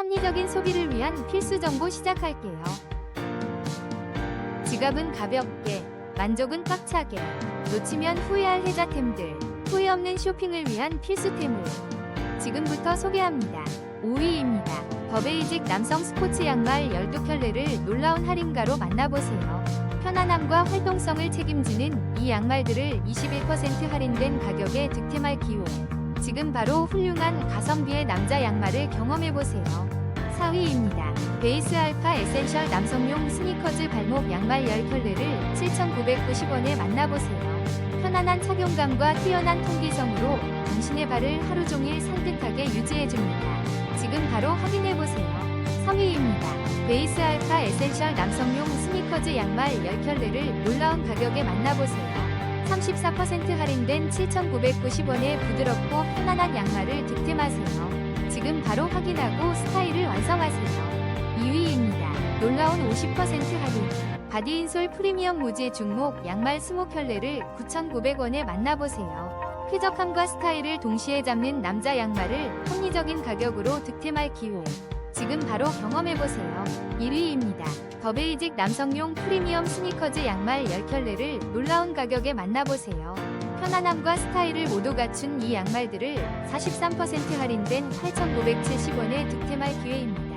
합리적인 소비를 위한 필수 정보 시작할게요. 지갑은 가볍게, 만족은 꽉차게, 놓치면 후회할 혜자템들, 후회 없는 쇼핑을 위한 필수템을 지금부터 소개합니다. 5위입니다. 버베이직 남성 스포츠 양말 12켤레를 놀라운 할인가로 만나보세요. 편안함과 활동성을 책임지는 이 양말들을 21% 할인된 가격에 득템할 기회. 지금 바로 훌륭한 가성비의 남자 양말을 경험해보세요. 4위입니다. 베이스 알파 에센셜 남성용 스니커즈 발목 양말 10켤레를 7,990원에 만나보세요. 편안한 착용감과 뛰어난 통기성으로 당신의 발을 하루 종일 산뜻하게 유지해줍니다. 지금 바로 확인해보세요. 3위입니다. 베이스 알파 에센셜 남성용 스니커즈 양말 10켤레를 놀라운 가격에 만나보세요. 34% 할인된 7,990원의 부드럽고 편안한 양말을 득템하세요. 지금 바로 확인하고 스타일을 완성하세요. 2위입니다. 놀라운 50% 할인. 바디인솔 프리미엄 모지의 중목 양말 20켤레를 9,900원에 만나보세요. 쾌적함과 스타일을 동시에 잡는 남자 양말을 합리적인 가격으로 득템할 기회. 지금 바로 경험해보세요. 1위입니다. 버베이직 남성용 프리미엄 스니커즈 양말 10켤레를 놀라운 가격에 만나보세요. 편안함과 스타일을 모두 갖춘 이 양말들을 43% 할인된 8,970원에 득템할 기회입니다.